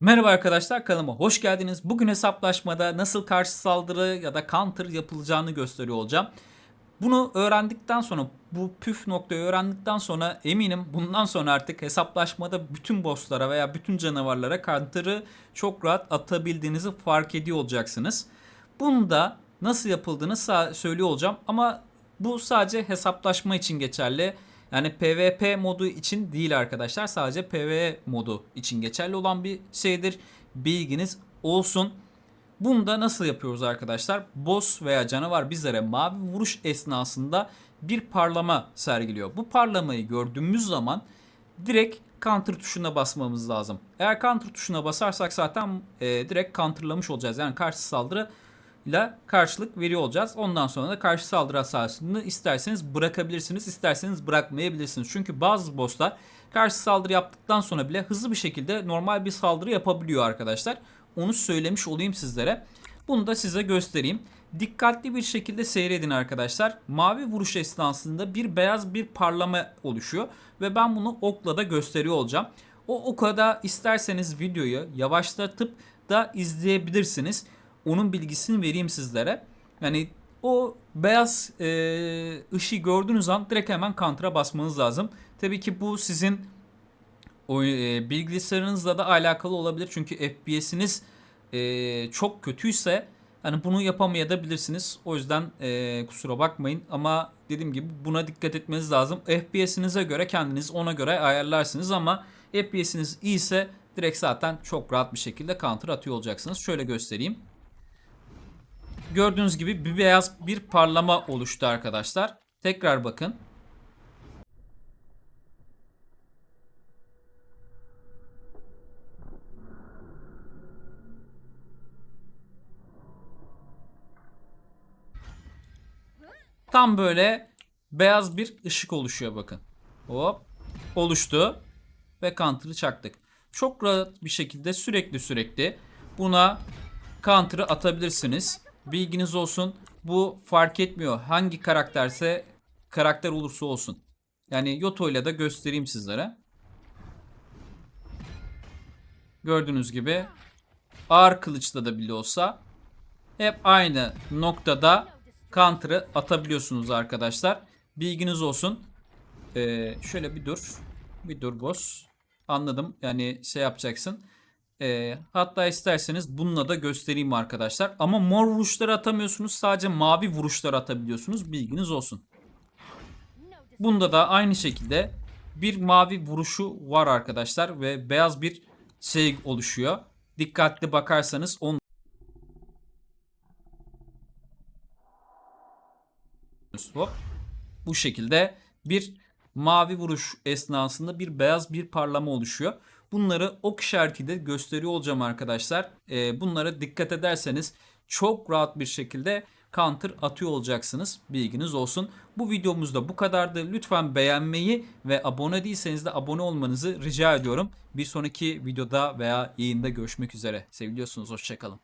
Merhaba arkadaşlar kanalıma hoş geldiniz. Bugün hesaplaşmada nasıl karşı saldırı ya da counter yapılacağını gösteriyor olacağım. Bunu öğrendikten sonra bu püf noktayı öğrendikten sonra eminim bundan sonra artık hesaplaşmada bütün bosslara veya bütün canavarlara counter'ı çok rahat atabildiğinizi fark ediyor olacaksınız. Bunu da nasıl yapıldığını söylüyor olacağım ama bu sadece hesaplaşma için geçerli. Yani PvP modu için değil arkadaşlar. Sadece PvE modu için geçerli olan bir şeydir. Bilginiz olsun. Bunu da nasıl yapıyoruz arkadaşlar? Boss veya canavar bizlere mavi vuruş esnasında bir parlama sergiliyor. Bu parlamayı gördüğümüz zaman direkt counter tuşuna basmamız lazım. Eğer counter tuşuna basarsak zaten e, direkt counterlamış olacağız. Yani karşı saldırı ile karşılık veriyor olacağız. Ondan sonra da karşı saldırı hasarını isterseniz bırakabilirsiniz, isterseniz bırakmayabilirsiniz. Çünkü bazı bosslar karşı saldırı yaptıktan sonra bile hızlı bir şekilde normal bir saldırı yapabiliyor arkadaşlar. Onu söylemiş olayım sizlere. Bunu da size göstereyim. Dikkatli bir şekilde seyredin arkadaşlar. Mavi vuruş esnasında bir beyaz bir parlama oluşuyor ve ben bunu okla da gösteriyor olacağım. O oka da isterseniz videoyu yavaşlatıp da izleyebilirsiniz. Onun bilgisini vereyim sizlere. Yani o beyaz e, ışığı gördüğünüz an direkt hemen counter'a basmanız lazım. Tabii ki bu sizin o, e, bilgisayarınızla da alakalı olabilir. Çünkü FPS'iniz e, çok kötüyse hani bunu yapamayabilirsiniz. O yüzden e, kusura bakmayın ama dediğim gibi buna dikkat etmeniz lazım. FPS'inize göre kendiniz ona göre ayarlarsınız ama FPS'iniz iyiyse direkt zaten çok rahat bir şekilde counter atıyor olacaksınız. Şöyle göstereyim. Gördüğünüz gibi bir beyaz bir parlama oluştu arkadaşlar. Tekrar bakın. Tam böyle beyaz bir ışık oluşuyor bakın. Hop oluştu ve counter'ı çaktık. Çok rahat bir şekilde sürekli sürekli buna counter'ı atabilirsiniz. Bilginiz olsun. Bu fark etmiyor. Hangi karakterse karakter olursa olsun. Yani Yoto ile de göstereyim sizlere. Gördüğünüz gibi ağır kılıçla da bile olsa hep aynı noktada counter'ı atabiliyorsunuz arkadaşlar. Bilginiz olsun. Ee, şöyle bir dur. Bir dur boss. Anladım. Yani şey yapacaksın. Ee, hatta isterseniz bununla da göstereyim arkadaşlar. Ama mor vuruşları atamıyorsunuz. Sadece mavi vuruşları atabiliyorsunuz. Bilginiz olsun. Bunda da aynı şekilde bir mavi vuruşu var arkadaşlar. Ve beyaz bir şey oluşuyor. Dikkatli bakarsanız on Hop. Bu şekilde bir mavi vuruş esnasında bir beyaz bir parlama oluşuyor. Bunları ok işaretiyle gösteriyor olacağım arkadaşlar. Ee, bunlara dikkat ederseniz çok rahat bir şekilde counter atıyor olacaksınız. Bilginiz olsun. Bu videomuzda bu kadardı. Lütfen beğenmeyi ve abone değilseniz de abone olmanızı rica ediyorum. Bir sonraki videoda veya yayında görüşmek üzere. Seviliyorsunuz. Hoşçakalın.